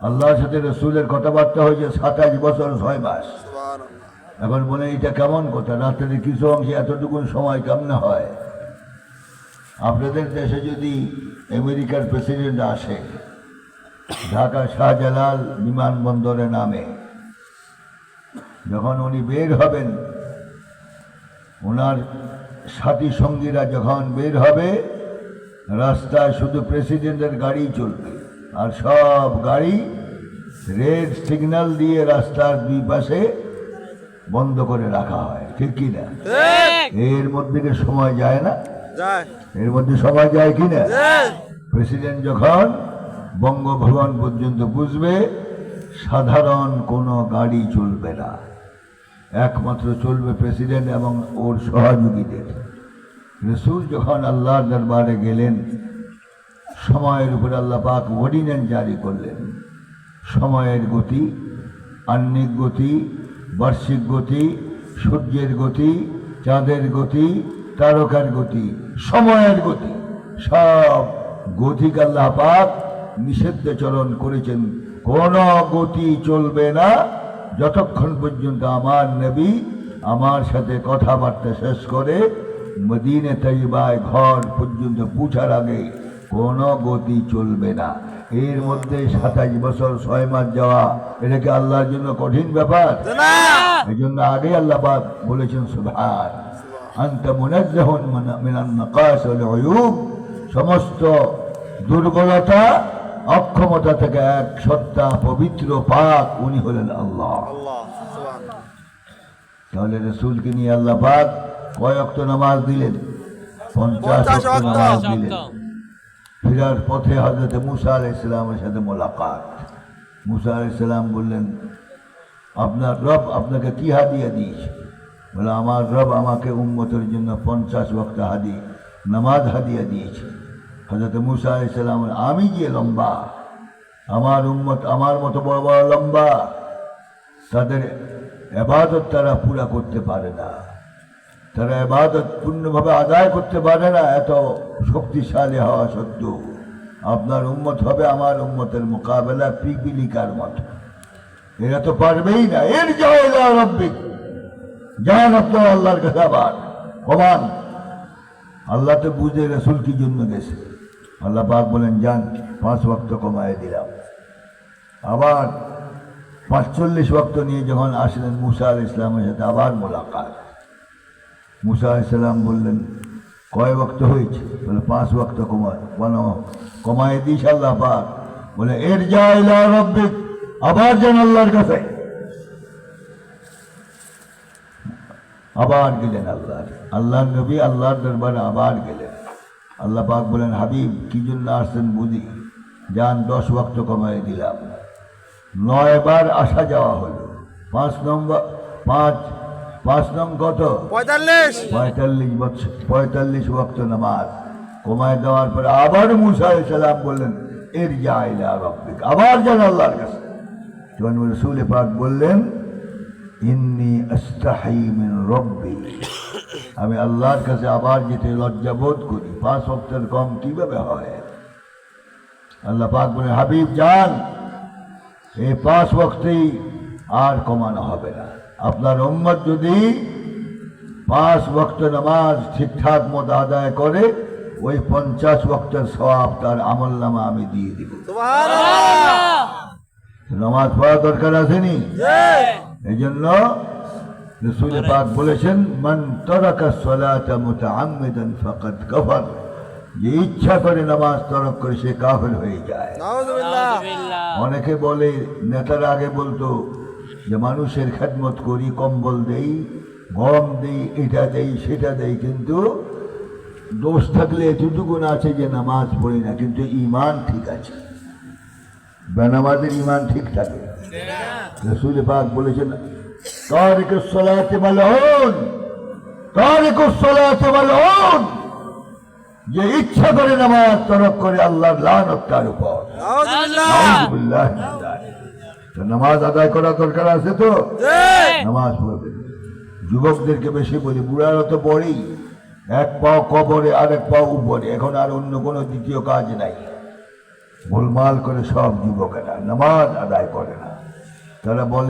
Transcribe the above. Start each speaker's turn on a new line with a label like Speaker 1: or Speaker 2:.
Speaker 1: আল্লাহর সাথে রসুলের কথাবার্তা হয়েছে সাতাশ বছর ছয় মাস। এখন বলে এটা কেমন কথা? রাত্রের কিছু অংশে এতটুকু সময় কেমন হয়? আপনাদের দেশে যদি আমেরিকার প্রেসিডেন্ট আসে ঢাকা শাহজালাল বিমানবন্দরে নামে যখন উনি বের হবেন ওনার সাথী সঙ্গীরা যখন বের হবে রাস্তায় শুধু প্রেসিডেন্টের গাড়ি চলবে। আর সব গাড়ি রেড সিগন্যাল দিয়ে রাস্তার দুই পাশে বন্ধ করে রাখা হয় ঠিক কি না? এর মধ্যে সময় যায় না? এর মধ্যে সময় যায় কি না? প্রেসিডেন্ট যখন বঙ্গভবন পর্যন্ত বুঝবে সাধারণ কোনো গাড়ি চলবে না। একমাত্র চলবে প্রেসিডেন্ট এবং ওর সহযোগীদের। রসুল যখন আল্লাহর দরবারে গেলেন সময়ের উপরে আল্লাহ পাক অর্ডিন্যান্স জারি করলেন। সময়ের গতি, আহ্নিক গতি, বার্ষিক গতি, সূর্যের গতি, চাঁদের গতি, তারকার গতি, সময়ের গতি, সব গতিক আল্লাহ পাক নিষিদ্ধচরণ করেছেন। কোন গতি চলবে না। যতক্ষণ পর্যন্ত আমার নবী আমার সাথে কথাবার্তা শেষ করে মদিনে তৈবায় ঘর পর্যন্ত পৌঁছার আগে কোনো গতি চলবে না। এর মধ্যে সাতাশ বছর ছয় মাস যাওয়া এটা কি আল্লাহর জন্য কঠিন ব্যাপার?
Speaker 2: না।
Speaker 1: এই জন্য আগে আল্লাহ বলেছেন সুবহান। আন্ত মুনাজ্জাহুন মিনান উয়ুব। সমস্ত দুর্বলতা অক্ষমতা থেকে এক সত্তা পবিত্র পাক উনি হলেন আল্লাহ।
Speaker 2: আল্লাহ
Speaker 1: তাহলে রসুলকে নিয়ে আল্লাহ পাক কয় অক্ত নামাজ দিলেন? পঞ্চাশ
Speaker 2: পঞ্চাশ
Speaker 1: অক্ত নামাজ দিলেন। ফিরার পথে হজরত মুসা আলাই ইসলামের সাথে মোলাকাত। মুসা আলাই ইসলাম বললেন, আপনার রব আপনাকে কি হাদিয়া দিয়েছে? বলে, আমার রব আমাকে উম্মতের জন্য পঞ্চাশ ওয়াক্ত হাদি, নামাজ হাদিয়া দিয়েছে। হজরত মুসা আলাই ইসলাম আমি যে লম্বা, আমার উম্মত আমার মতো বড় বড় লম্বা, তাদের এবাদত তারা পুরা করতে পারে না। তারা এবাদত পূর্ণভাবে আদায় করতে পারে না, এত শক্তিশালী হওয়া সত্ত্বেও। আপনার উম্মত হবে আমার উম্মতের মোকাবেলা পিপিলিকার মতো। এরা তো পারবেই না। এর জয় রব্বিক যান আপনার আল্লাহর কাছে আবার। কমান। আল্লাহ তো বুঝে রসুল কি জন্য গেছে। আল্লাহ পাক বলেন যান পাঁচ ভক্ত কমায় দিলাম। আবার পাঁচচল্লিশ ভক্ত নিয়ে যখন আসলেন, মুসা আল ইসলামের সাথে আবার মোলাকাত। মুসা আল ইসলাম বললেন, কয় বক্ত হয়েছে? বলে, পাঁচ বক্ত কমায়। বলো কমায় দিস আল্লাহ পাক। বলে এর যা রব্বিক, আবার যান আল্লাহর কাছে। আবার গেলেন আল্লাহর আল্লাহর নবী আল্লাহর দরবারে আবার গেলেন। আল্লাহ পাক বলেন, হাবিব, কি জন্য আসছেন বুঝি? যান, দশ বক্ত কমায় দিলাম। নয় বার আসা যাওয়া হলো। পাঁচ নম্বর, পাঁচ পাঁচ নং কত?
Speaker 2: পঁয়তাল্লিশ।
Speaker 1: পঁয়তাল্লিশ বছর পঁয়তাল্লিশ ওয়াক্ত নামাজ। কমায় দেওয়ার পরে আবার মুসা সালাম বললেন এর যাইলা রব্বিক। আবার যান আল্লাহর কাছে। তখন রসুল পাক বললেন ইন্নি আস্তাহি মিন রব্বি। আমি আল্লাহর কাছে আবার যেতে লজ্জা বোধ করি। পাঁচ ওয়াক্তের কম কীভাবে হয়? আল্লাহ পাক বলে হাবিব যান এই পাঁচ ওয়াক্তেই আর কমানো হবে না। আপনার উম্মত যদি পাঁচ ওয়াক্ত নামাজ ঠিকঠাক মতো আদায় করে ওই পঞ্চাশ ওয়াক্তের সওয়াব তার আমল নামা আমি দিয়ে দিব। নামাজ পড়া দরকার আসেনি? এই জন্য রসুল পাক বলেছেন মান তরাকা সলাতা মুতাআম্মিদান ফাকাদ কাফার। যে ইচ্ছা করে নামাজ তরক করে সে কাফের হয়ে যায়। অনেকে বলে নেতারা আগে বলতো যে মানুষের খেদমত করি কম্বল দেই গম দেই এটা দেই সেটা দেই কিন্তু দোষ থাকলে এতটুকু না আছে যে নামাজ পড়ি না কিন্তু ইমান ঠিক আছে। বেনামাজের ইমান ঠিক থাকে। রসুল পাক বলেছেন তারিক সলাতে মালউন তারিক সলাতে মালউন যে ইচ্ছা করে নামাজ তরক করে আল্লাহর লানত তার উপর নামাজ আদায় করা দরকার আছে তো? নামাজ পড়বে। যুবকদেরকে বেশি বলি বুড়ারা তো পড়েই এক পাও কবরে আর এক পাও উপরে। এখন আর অন্য কোনো দ্বিতীয় কাজ নাই। গোলমাল করে সব যুবকেরা নামাজ আদায় করে না। তারা বলে